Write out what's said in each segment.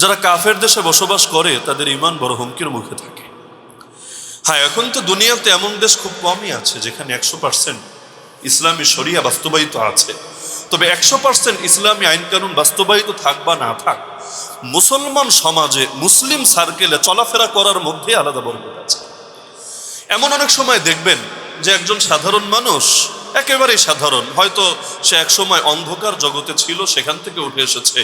যারা কাফের দেশে বসবাস করে, তাদের ইমান বড় হুমকির মুখে থাকে। হ্যাঁ এখন তো দুনিয়াতে এমন দেশ খুব কমই আছে, যেখানে একশো পার্সেন্ট ইসলামী শরিয়া বাস্তবায়িত আছে। তবে একশো পার্সেন্ট ইসলামী আইন কানুন বাস্তবায়িত থাক বা না থাক, মুসলমান সমাজে মুসলিম সার্কেলে চলাফেরা করার মধ্যে আলাদা বরকত আছে। এমন অনেক সময় দেখবেন যে একজন সাধারণ মানুষ, একেবারেই সাধারণ, হয়তো সে একসময় অন্ধকার জগতে ছিল, সেখান থেকে উঠে এসেছে।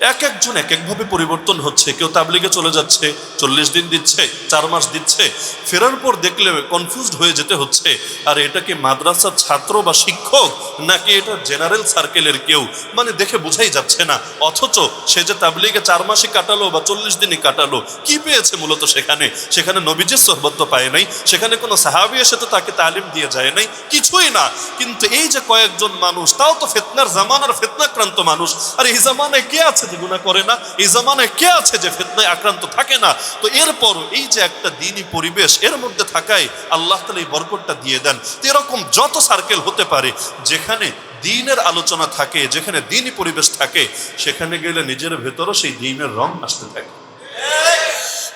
এক একজন এক একভাবে পরিবর্তন হচ্ছে। কেউ তাবলিগে চলে যাচ্ছে, চল্লিশ দিন দিচ্ছে, চার মাস দিচ্ছে। ফেরার পর দেখলে কনফিউজড হয়ে যেতে হচ্ছে, আর এটা কি মাদ্রাসার ছাত্র বা শিক্ষক? নাকি এটা জেনারেল সার্কেলের কেউ? মানে দেখে বোঝাই যাচ্ছে না। অথচ সে যে তাবলিগে চার মাসে কাটালো বা চল্লিশ দিনই কাটালো, কি পেয়েছে মূলত সেখানে? সেখানে নবীজির সোহবত পায় নাই, সেখানে কোনো সাহাবি এসে তো তাকে তালিম দিয়ে যায় নাই, কিছুই না। কিন্তু এই যে কয়েকজন মানুষ, তাও তো ফেতনার জামানার ফেতনাক্রান্ত মানুষ। আর এই জামানায় কে আছে যে গুণা করে না, এই জামানায় কে আছে যে ফেতনায় আক্রান্ত থাকে না? তো এরপর এই যে একটা দিনই পরিবেশ, এর মধ্যে থাকায় আল্লাহ তালা এই বরকটটা দিয়ে দেন। এরকম যত সার্কেল হতে পারে, যেখানে দিনের আলোচনা থাকে, যেখানে দিনই পরিবেশ থাকে, সেখানে গেলে নিজের ভেতরও সেই দিনের রং আসতে থাকে।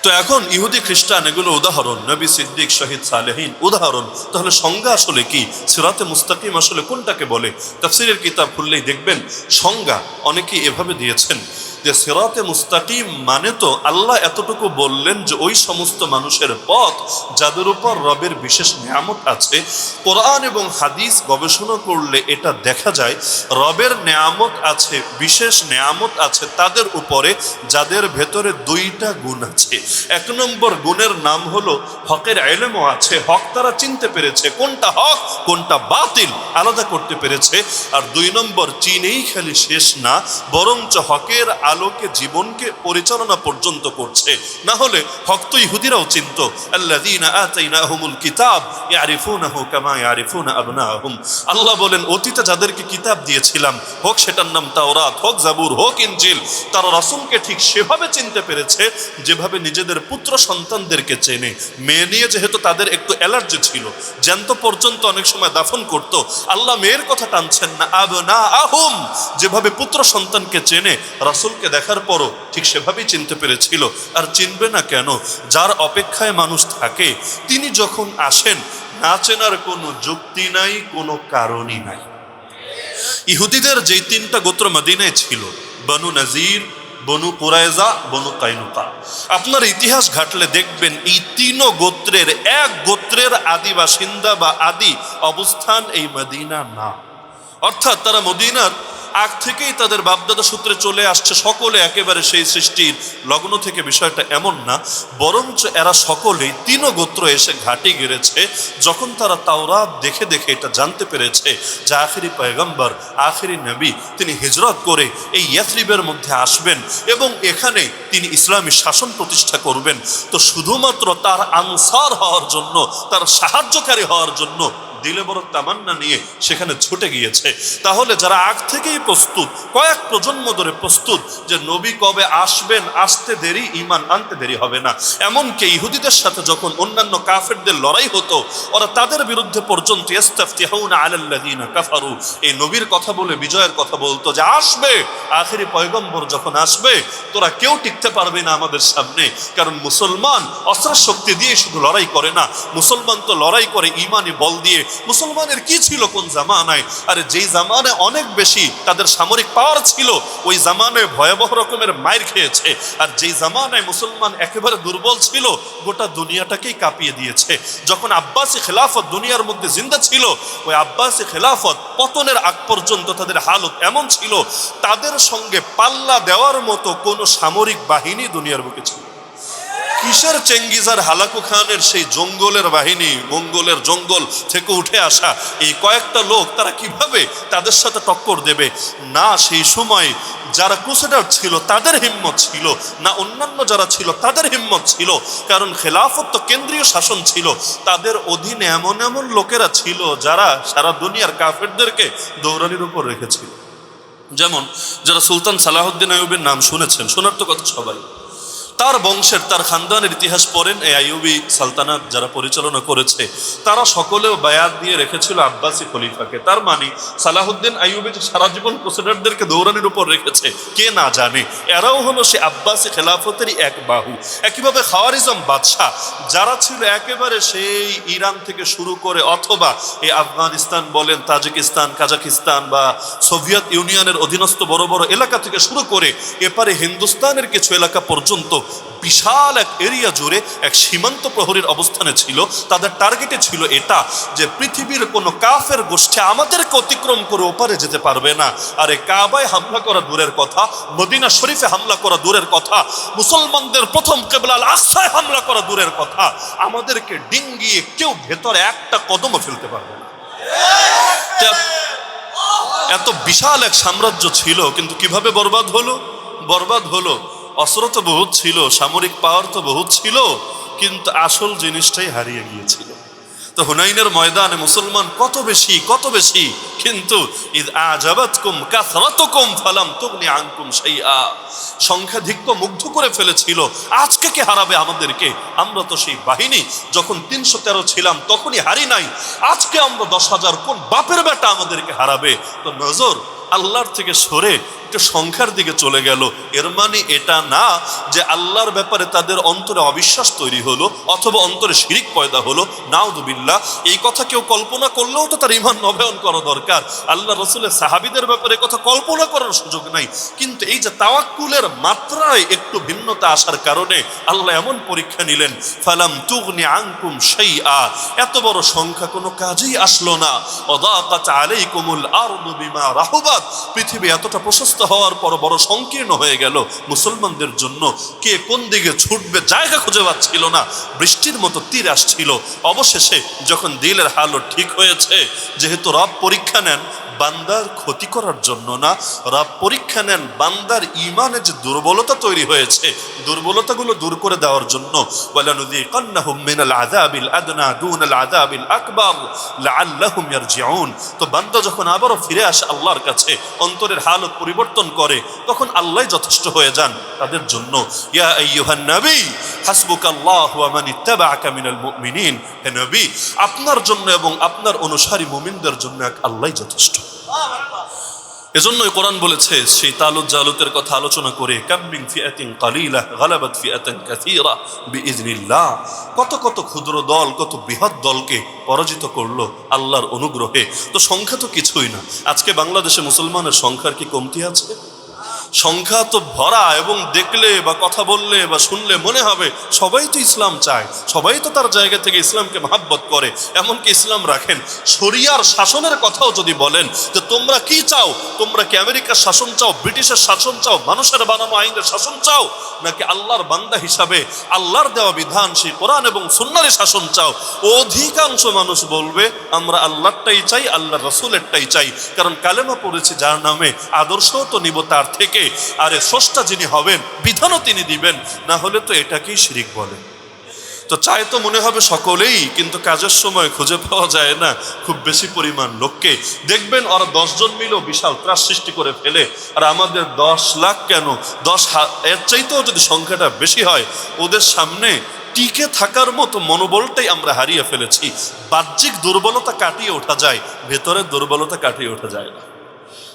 তো এখন ইহুদি খ্রিস্টান, এগুলো উদাহরণ। নবী সিদ্দিক, শহীদ সালেহীন, উদাহরণ। তাহলে সংজ্ঞা আসলে কি? সিরাতে মুস্তাকিম আসলে কোনটাকে বলে? তাফসিরের কিতাব খুললেই দেখবেন, সংজ্ঞা অনেকেই এভাবে দিয়েছেন। যে সিরাতে মুস্তাকিম মানে তো আল্লাহ এতটুকু বললেন যে ওই সমস্ত মানুষের পথ যাদের উপর রবের বিশেষ নিয়ামত আছে, কোরআন এবং হাদিস গবেষণা করলে এটা দেখা যায়, রবের নেয়ামত আছে, বিশেষ নেয়ামত আছে তাদের উপরে যাদের ভেতরে দুইটা গুণ আছে। এক নম্বর গুণের নাম হলো হকের এলেমও আছে, হক তারা চিনতে পেরেছে, কোনটা হক, কোনটা বাতিল আলাদা করতে পেরেছে। আর দুই নম্বর, চিনেই খালি শেষ না, বরঞ্চ হকের আলোকে, জীবনকে পরিচালনা পর্যন্ত করছে। না হলে হক তো ইহুদিরাও চিনত আতাইনাহুমুল কিতাব ইয়ারিফুনা আবনাহুম। আল্লাহ বলেন, অতীতে যাদেরকে কিতাব দিয়েছিলাম, হোক সেটার নাম তাওরাত, হোক জাবুর, হোক ইনজিল, তারা রাসূলকে ঠিক সেভাবে চিনতে পেরেছে, যেভাবে নিজেদের পুত্র সন্তানদেরকে চেনে। মেয়ে নিয়ে যেহেতু তাদের একটু অ্যালার্জি ছিল, জ্যান্ত পর্যন্ত অনেক সময় দাফন করত, আল্লাহ মেয়ের কথা টানছেন না আব না আহুম যেভাবে পুত্র সন্তানকে চেনে, রাসূলকে দেখার পরও ঠিক সেভাবেই চিনতে পেরেছিল। আর চিনবে না কেন? যার অপেক্ষায় মানুষ থাকে, তিনি যখন আসেন, না চেনার কোনো যুক্তি নাই, কোনো কারণই নাই। ইহুদিদের যেই তিনটা গোত্র মদিনায় ছিল, বনু নাজির, বনু কুরাইজা বনু কাইনুকা। আপনার ইতিহাস ঘাটলে দেখবেন, এই তিনও গোত্রের এক গোত্রের আদি বাসিন্দা বা আদি অবস্থান এই মদিনা না। অর্থাৎ তারা মদিনার আগ থেকেই তাদের বাপদাদা সূত্রে চলে আসছে, সকলে একেবারে সেই সৃষ্টির লগ্ন থেকে বিষয়টা এমন না, বরঞ্চ এরা সকলেই তিন গোত্র এসে ঘাটে গেড়েছে, যখন তারা তাওরাত দেখে দেখে এটা জানতে পেরেছে যে আখেরি পয়গম্বর, আখেরি নবী তিনি হিজরত করে এই ইয়াথরিবের মধ্যে আসবেন এবং এখানে তিনি ইসলামী শাসন প্রতিষ্ঠা করবেন। তো শুধুমাত্র তার আনসার হওয়ার জন্য, তার সাহায্যকারী হওয়ার জন্য দিলে বড় তামান্না নিয়ে সেখানে ছুটে গিয়েছে। তাহলে যারা আগ থেকেই প্রস্তুত, কয়েক প্রজন্ম ধরে প্রস্তুত যে নবী কবে আসবেন, আসতে দেরি ইমান আনতে দেরি হবে না। এমনকি ইহুদিদের সাথে যখন অন্যান্য কাফেরদের লড়াই হতো, ওরা তাদের বিরুদ্ধে পর্যন্ত কাফারু। এই নবীর কথা বলে, বিজয়ের কথা বলতো যে, আসবে, আখেরি পয়গম্বর যখন আসবে, তোরা কেউ টিকতে পারবে না আমাদের সামনে। কারণ মুসলমান অস্ত্র শক্তি দিয়ে শুধু লড়াই করে না, মুসলমান তো লড়াই করে ইমানি বল দিয়ে মুসলমানের কি ছিল কোন জামানায়? আরে যেই জামানায় অনেক বেশি তাদের সামরিক পাওয়ার ছিল, ওই জামানায় ভয়াবহ রকমের মায়ের খেয়েছে। আর যেই জামানায় মুসলমান একেবারে দুর্বল ছিল, গোটা দুনিয়াটাকেই কাঁপিয়ে দিয়েছে। যখন আব্বাসি খেলাফত দুনিয়ার মধ্যে জিন্দা ছিল, ওই আব্বাসি খেলাফত পতনের আগ পর্যন্ত তাদের হালত এমন ছিল, তাদের সঙ্গে পাল্লা দেওয়ার মতো কোনো সামরিক বাহিনী দুনিয়ার বুকে ছিল কিসের চেঙ্গিজার হালাকু খানের সেই জঙ্গলের বাহিনী, মঙ্গলের জঙ্গল থেকে উঠে আসা এই কয়েকটা লোক, তারা কীভাবে তাদের সাথে টক্কর দেবে? না সেই সময় যারা ক্রুসেডার ছিল, তাদের হিম্মত ছিল, না অন্যান্য যারা ছিল, তাদের হিম্মত ছিল। কারণ খেলাফত তো কেন্দ্রীয় শাসন ছিল। তাদের অধীনে এমন এমন লোকেরা ছিল যারা সারা দুনিয়ার কাফেরদেরকে দৌড়ানির উপর রেখেছিল। যেমন যারা সুলতান সালাহুদ্দিন আয়ুবের নাম শুনেছেন, শোনার তো কথা সবাই। তার বংশের, তার খানদানের ইতিহাস পড়েন এই আইয়ুবি সালতানাত যারা পরিচালনা করেছে। তারা সকলেও বায়াত দিয়ে রেখেছিল আব্বাসী খলিফাকে। তার মানে সালাহুদ্দিন আইয়ুবি যে সারা জীবন ক্রুসেডারদেরকে দৌড়ানির উপর রেখেছে, কে না জানে? এরাও হলো সে আব্বাসী খেলাফতেরই এক বাহু। একইভাবে খাওয়ারিজম বাদশাহ, যারা ছিল একেবারে সেই ইরান থেকে শুরু করে অথবা এই আফগানিস্তান বলেন, তাজিকিস্তান কাজাকিস্তান বা সোভিয়েত ইউনিয়নের অধীনস্থ বড় বড় এলাকা থেকে শুরু করে এপারে হিন্দুস্তানের কিছু এলাকা পর্যন্ত বিশাল এক এরিয়া জুড়ে এক সীমান্ত প্রহরীর অবস্থানে ছিল। তাদের টার্গেটে ছিল এটা যে পৃথিবীর কোনো কাফের গোষ্ঠী আমাদেরকে অতিক্রম করে ওপারে যেতে পারবে না। আর এই কাবায় হামলা করা দূরের কথা, মদিনা শরীফে হামলা করা দূরের কথা, মুসলমানদের প্রথম কেবলাল আসায় হামলা করা দূরের কথা, আমাদেরকে ডিঙ্গিয়ে কেউ ভেতরে একটা কদমও ফেলতে পারবে না। এত বিশাল এক সাম্রাজ্য ছিল, কিন্তু কীভাবে বরবাদ হলো? বরবাদ হলো অস্ত্র তো বহুত ছিল, সামরিক পাওয়ার তো বহুত ছিল, কিন্তু আসল জিনিসটাই হারিয়ে গিয়েছিল। তো হুনাইনের ময়দানে মুসলমান কত বেশি কত বেশি, কিন্তু ঈদ আজাবাতকুম কাসরাতুকুম ফালাম তুগনি আনকুম শাইআ। সংখ্যাধিক্য মুগ্ধ করে ফেলেছিল, আজকে কে হারাবে আমাদেরকে? আমরা তো সেই বাহিনী, যখন তিনশো তেরো ছিলাম, তখনই হারি নাই। আজকে আমরা দশ হাজার কোন বাপের বেটা আমাদেরকে হারাবে? তো নজর আল্লাহর থেকে সরে একটু সংখ্যার দিকে চলে গেল। এর মানে এটা না যে আল্লাহর ব্যাপারে তাদের অন্তরে অবিশ্বাস তৈরি হলো অথবা অন্তরে শিরিক পয়দা হলো। নাউদুবিল্লাহ এই কথা কেউ কল্পনা করলেও তো তার ইমান নবায়ন করা দরকার। আল্লাহ রসুলের সাহাবিদের ব্যাপারে কথা কল্পনা করার সুযোগ নাই। কিন্তু এই যে তাওয়াক্কুলের মাত্রায় একটু ভিন্নতা আসার কারণে আল্লাহ এমন পরীক্ষা নিলেন, ফালাম তুগনি আংকুম সেই আ এত বড় সংখ্যা কোনো কাজেই আসলো না। অদাকাত আলাইকুমুল আরদু বিমা পৃথিবী এতটা প্রশস্ত হওয়ার পর বড় সংকীর্ণ হয়ে গেল মুসলমানদের জন্য। কে কোন দিকে ছুটবে জায়গা খুঁজে পাচ্ছিল না। বৃষ্টির মতো তীর আসছিল। অবশেষে যখন দিলের হালও ঠিক হয়েছে, যেহেতু রব পরীক্ষা নেন বান্দার ক্ষতি করার জন্য না, রব পরীক্ষা নেন বান্দার ইমানে যে দুর্বলতা তৈরি হয়েছে। দুর্বলতাগুলো দূর করে দেওয়ার জন্য তো বান্দা যখন আবারও ফিরে আসে আল্লাহর কাছে, অন্তরের হালত পরিবর্তন করে, তখন আল্লাহ যথেষ্ট হয়ে যান তাদের জন্য। ইয়া আপনার জন্য এবং আপনার অনুসারী মুমিনদের জন্য এক আল্লাহ যথেষ্ট। এজন্যই কোরআন বলেছে সেই তালুত জালুতের কথা আলোচনা করে কাম্মিং ফিয়াতিন কালিলা, গালাবাত ফিয়াতান কাসীরা বিইজনিল্লাহ কত কত ক্ষুদ্র দল, কত বৃহৎ দলকে পরাজিত করল আল্লাহর অনুগ্রহে। তো সংখ্যা তো কিছুই না। আজকে বাংলাদেশে মুসলমানের সংখ্যার কি কমতি আছে? সংখ্যা তো ভরা এবং দেখলে বা কথা বললে বা শুনলে মনে হবে, সবাই তো ইসলাম চায়, সবাই তো তার জায়গা থেকে ইসলামকে মহাব্বত করে, এমনকি ইসলাম রাখেন। শরিয়ার শাসনের কথাও যদি বলেন, যে তোমরা কি চাও? তোমরা কি আমেরিকার শাসন চাও? ব্রিটিশের শাসন চাও? মানুষের বানানো আইনের শাসন চাও? নাকি আল্লাহর বান্দা হিসাবে আল্লাহর দেওয়া বিধান, সেই কোরআন এবং সুন্নারে শাসন চাও? অধিকাংশ মানুষ বলবে, আমরা আল্লাহরটাই চাই আল্লাহ রসুলেরটাই চাই। কারণ কালেমা পড়েছি যার নামে আদর্শও তো নিব তার থেকে। আরে স্রষ্টা যিনি হবেন, বিধানও তিনি দিবেন, না হলে তো এটাকেই শিরিক বলে। তো চায় তো মনে হবে সকলেই, কিন্তু কাজের সময় খুঁজে পাওয়া যায় না, খুব বেশি পরিমাণ লোককে। দেখবেন ওরা দশজন মিলেও বিশাল ত্রাস সৃষ্টি করে ফেলে, আর আমাদের দশ লাখ কেন? দশ এর চাইতেও যদি সংখ্যাটা বেশি হয়, ওদের সামনে টিকে থাকার মতো মনোবলটাই আমরা হারিয়ে ফেলেছি। বাহ্যিক দুর্বলতা কাটিয়ে ওঠা যায়, ভেতরের দুর্বলতা কাটিয়ে ওঠা যায় না।